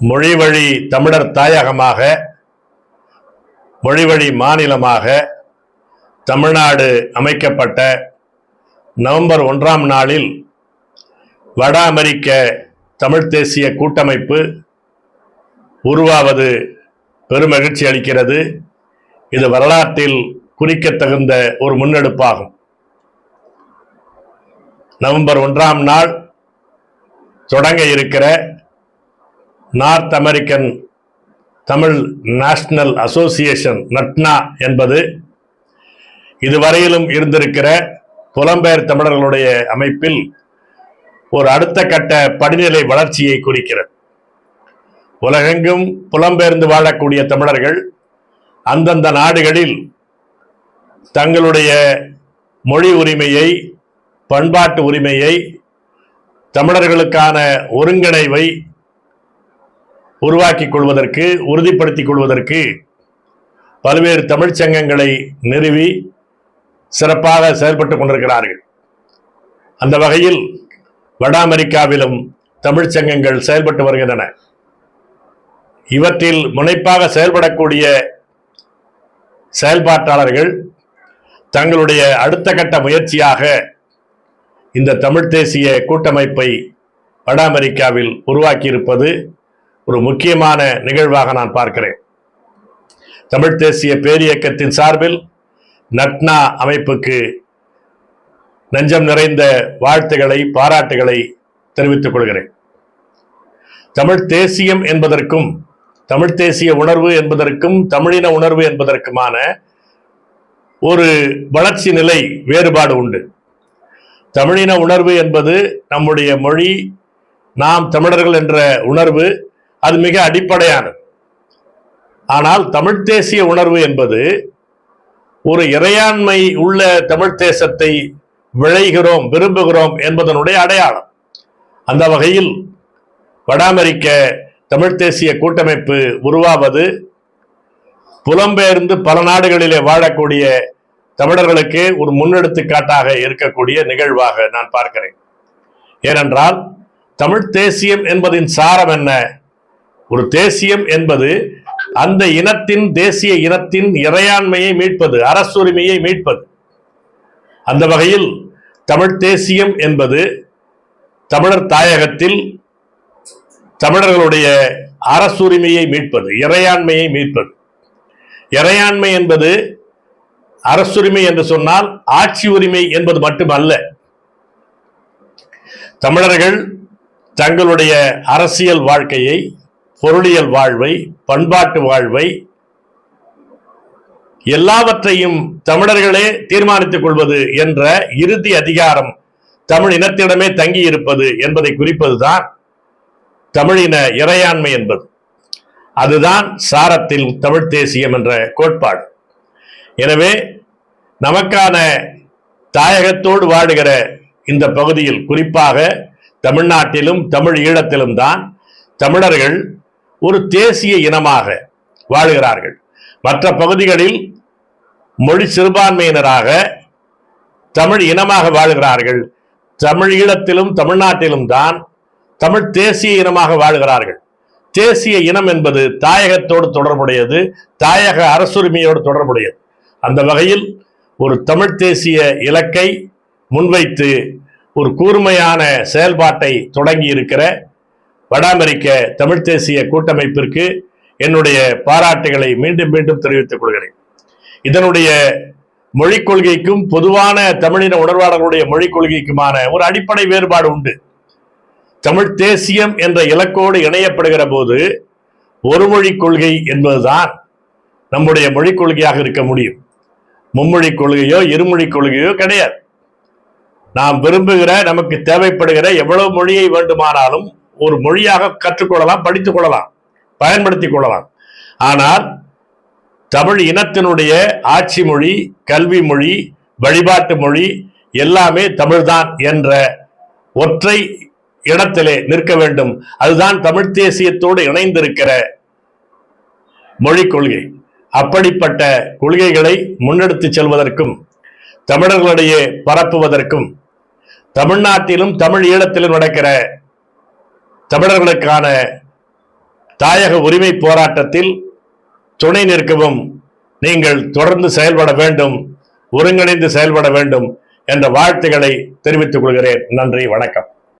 மொழி வழி தமிழர் தாயகமாக மொழி வழி மாநிலமாக தமிழ்நாடு அமைக்கப்பட்ட நவம்பர் ஒன்றாம் நாளில் வட அமெரிக்க தமிழ் தேசிய கூட்டமைப்பு உருவாவது பெருமகிழ்ச்சி அளிக்கிறது. இது வரலாற்றில் குறிக்கத்தகுந்த ஒரு முன்னெடுப்பாகும். நவம்பர் ஒன்றாம் நாள் தொடங்க இருக்கிற North American Tamil national association நட்னா என்பது இதுவரையிலும் இருந்திருக்கிற புலம்பெயர் தமிழர்களுடைய அமைப்பில் ஒரு அடுத்த கட்ட படிநிலை வளர்ச்சியை குறிக்கிறது. உலகெங்கும் புலம்பெயர்ந்து வாழக்கூடிய தமிழர்கள் அந்தந்த நாடுகளில் தங்களுடைய மொழி உரிமையை பண்பாட்டு உரிமையை தமிழர்களுக்கான ஒருங்கிணைவை உருவாக்கிக் கொள்வதற்கு உறுதிப்படுத்திக் கொள்வதற்கு பல்வேறு தமிழ்ச் சங்கங்களை நிறுவி சிறப்பாக செயல்பட்டுக் கொண்டிருக்கிறார்கள். அந்த வகையில் வட அமெரிக்காவிலும் தமிழ்ச் சங்கங்கள் செயல்பட்டு வருகின்றன. இவற்றில் முனைப்பாக செயல்படக்கூடிய செயல்பாட்டாளர்கள் தங்களுடைய அடுத்த கட்ட முயற்சியாக இந்த தமிழ் தேசிய கூட்டமைப்பை வட அமெரிக்காவில் உருவாக்கியிருப்பது ஒரு முக்கியமான நிகழ்வாக நான் பார்க்கிறேன். தமிழ் தேசிய பேரியக்கத்தின் சார்பில் நட்னா அமைப்புக்கு நெஞ்சம் நிறைந்த வாழ்த்துக்களை பாராட்டுகளை தெரிவித்துக் கொள்கிறேன். தமிழ் தேசியம் என்பதற்கும் தமிழ் தேசிய உணர்வு என்பதற்கும் தமிழின உணர்வு என்பதற்குமான ஒரு வளர்ச்சி நிலை வேறுபாடு உண்டு. தமிழின உணர்வு என்பது நம்முடைய மொழி நாம் தமிழர்கள் என்ற உணர்வு அது மிக அடிப்படையானது. ஆனால் தமிழ் தேசிய உணர்வு என்பது ஒரு இறையாண்மை உள்ள தமிழ் தேசத்தை விளைகிறோம் விரும்புகிறோம் என்பதனுடைய அடையாளம். அந்த வகையில் வட அமெரிக்க தமிழ் தேசிய கூட்டமைப்பு உருவாவது புலம்பெயர்ந்து பல நாடுகளிலே வாழக்கூடிய தமிழர்களுக்கு ஒரு முன்னெடுத்துக்காட்டாக இருக்கக்கூடிய நிகழ்வாக நான் பார்க்கிறேன். ஏனென்றால் தமிழ் தேசியம் என்பதின் சாரம் என்ன? ஒரு தேசியம் என்பது அந்த இனத்தின் தேசிய இனத்தின் இறையாண்மையை மீட்பது அரசுரிமையை மீட்பது. அந்த வகையில் தமிழ் தேசியம் என்பது தமிழர் தாயகத்தில் தமிழர்களுடைய அரசுரிமையை மீட்பது இறையாண்மையை மீட்பது. இறையாண்மை என்பது அரசுரிமை என்று சொன்னால் ஆட்சி உரிமை என்பது மட்டுமல்ல. தமிழர்கள் தங்களுடைய அரசியல் வாழ்க்கையை பொருளியல் வாழ்வை பண்பாட்டு வாழ்வை எல்லாவற்றையும் தமிழர்களே தீர்மானித்துக் கொள்வது என்ற இறுதி அதிகாரம் தமிழ் இனத்திடமே தங்கி இருப்பது என்பதை குறிப்பதுதான் தமிழின இறையாண்மை என்பது. அதுதான் சாரத்தில் தமிழ் தேசியம் என்ற கோட்பாடு. எனவே நமக்கான தாயகத்தோடு வாழுகிற இந்த பகுதியில் குறிப்பாக தமிழ்நாட்டிலும் தமிழ் ஈழத்திலும் தான் தமிழர்கள் ஒரு தேசிய இனமாக வாழுகிறார்கள். மற்ற பகுதிகளில் மொழி சிறுபான்மையினராக தமிழ் இனமாக வாழுகிறார்கள். தமிழ் ஈழத்திலும் தமிழ்நாட்டிலும் தான் தமிழ் தேசிய இனமாக வாழுகிறார்கள். தேசிய இனம் என்பது தாயகத்தோடு தொடர்புடையது தாயக அரசுரிமையோடு தொடர்புடையது. அந்த வகையில் ஒரு தமிழ் தேசிய இலக்கை முன்வைத்து ஒரு கூர்மையான செயல்பாட்டை தொடங்கி இருக்கிற வட அமெரிக்க தமிழ் தேசிய கூட்டமைப்பிற்கு என்னுடைய பாராட்டுகளை மீண்டும் மீண்டும் தெரிவித்துக் கொள்கிறேன். இதனுடைய மொழிக் கொள்கைக்கும் பொதுவான தமிழின உணர்வாளர்களுடைய மொழிக் கொள்கைக்குமான ஒரு அடிப்படை வேறுபாடு உண்டு. தமிழ் தேசியம் என்ற இலக்கோடு இணையப்படுகிற போது ஒரு மொழி கொள்கை என்பதுதான் நம்முடைய மொழிக் கொள்கையாக இருக்க முடியும். மும்மொழி கொள்கையோ இருமொழி கொள்கையோ கிடையாது. நாம் விரும்புகிற நமக்கு தேவைப்படுகிற எவ்வளவு மொழியை வேண்டுமானாலும் ஒரு மொழியாக கற்றுக்கொள்ளலாம் படித்துக் கொள்ளலாம் பயன்படுத்திக் கொள்ளலாம். ஆனால் தமிழ் இனத்தினுடைய ஆட்சி மொழி கல்வி மொழி வழிபாட்டு மொழி எல்லாமே தமிழ்தான் என்ற ஒற்றை இடத்திலே நிற்க வேண்டும். அதுதான் தமிழ் தேசியத்தோடு இணைந்திருக்கிற மொழி கொள்கை. அப்படிப்பட்ட கொள்கைகளை முன்னெடுத்து செல்வதற்கும் தமிழர்களிடையே பரப்புவதற்கும் தமிழ்நாட்டிலும் தமிழ் ஈழத்திலும் நடக்கிற தமிழர்களுக்கான தாயக உரிமை போராட்டத்தில் துணை நிற்கவும் நீங்கள் தொடர்ந்து செயல்பட வேண்டும் ஒருங்கிணைந்து செயல்பட வேண்டும் என்ற வாழ்த்துக்களை தெரிவித்துக் கொள்கிறேன். நன்றி வணக்கம்.